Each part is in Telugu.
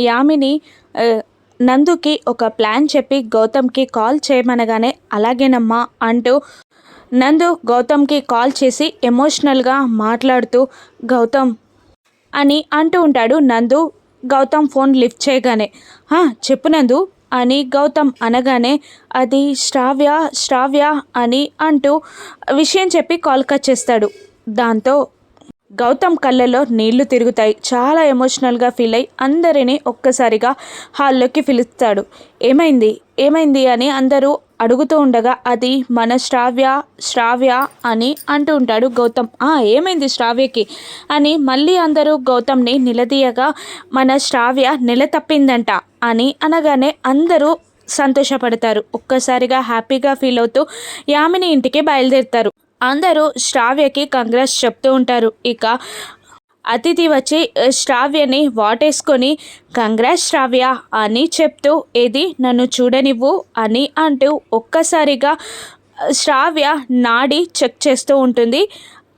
యామిని నందుకి ఒక ప్లాన్ చెప్పి గౌతమ్కి కాల్ చేయమనగానే అలాగేనమ్మా అంటూ నందు గౌతమ్కి కాల్ చేసి ఎమోషనల్గా మాట్లాడుతూ గౌతమ్ అని అంటూ ఉంటాడు నందు. గౌతమ్ ఫోన్ లిఫ్ట్ చేయగానే చెప్పు నందు అని గౌతమ్ అనగానే అది శ్రావ్య శ్రావ్య అని అంటూ విషయం చెప్పి కాల్ కట్ చేస్తాడు. దాంతో గౌతమ్ కళ్ళల్లో నీళ్ళు తిరుగుతాయి. చాలా ఎమోషనల్గా ఫీల్ అయి అందరినీ ఒక్కసారిగా హాల్లోకి పిలుస్తాడు. ఏమైంది? ఏమైంది అని అందరూ అడుగుతూ ఉండగా అది మన శ్రావ్య శ్రావ్య అని అంటూ ఉంటాడు గౌతమ్. "ఆ, ఏమైంది శ్రావ్యకి? అని మళ్ళీ అందరూ గౌతమ్ని నిలదీయగా మన శ్రావ్య నెల తప్పిందంట అని అనగానే అందరూ సంతోషపడతారు. ఒక్కసారిగా హ్యాపీగా ఫీల్ అవుతూ యామిని ఇంటికి బయలుదేరుతారు. అందరూ శ్రావ్యకి కంగ్రెస్ చెప్తూ ఉంటారు. ఇక అతిథి వచ్చి శ్రావ్యని వాటేసుకొని కంగ్రాస్ శ్రావ్య అని చెప్తూ ఏది? నన్ను చూడనివ్వు అని అంటూ ఒక్కసారిగా శ్రావ్య నాడి చెక్ చేస్తూ ఉంటుంది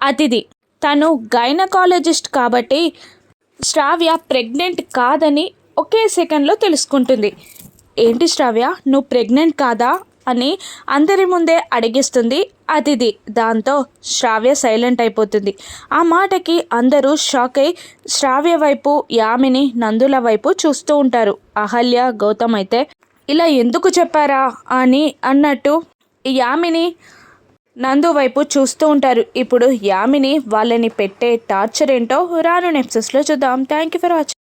అతిథి. తను గైనకాలజిస్ట్ కాబట్టి శ్రావ్య ప్రెగ్నెంట్ కాదని ఒకే సెకండ్లో తెలుసుకుంటుంది. ఏంటి శ్రావ్య? నువ్వు ప్రెగ్నెంట్ కాదా? అని అందరి ముందే అడిగిస్తుంది అతిథి. దాంతో శ్రావ్య సైలెంట్ అయిపోతుంది. ఆ మాటకి అందరూ షాక్ అయి శ్రావ్య వైపు యామిని నందుల వైపు చూస్తూ ఉంటారు. అహల్య గౌతమ్ అయితే ఇలా ఎందుకు చెప్పారా? అని అన్నట్టు యామిని నందు వైపు చూస్తూ ఉంటారు. ఇప్పుడు యామిని వాళ్ళని పెట్టే టార్చర్ ఏంటో రాను నెప్సెస్లో చూద్దాం. Thank you for watching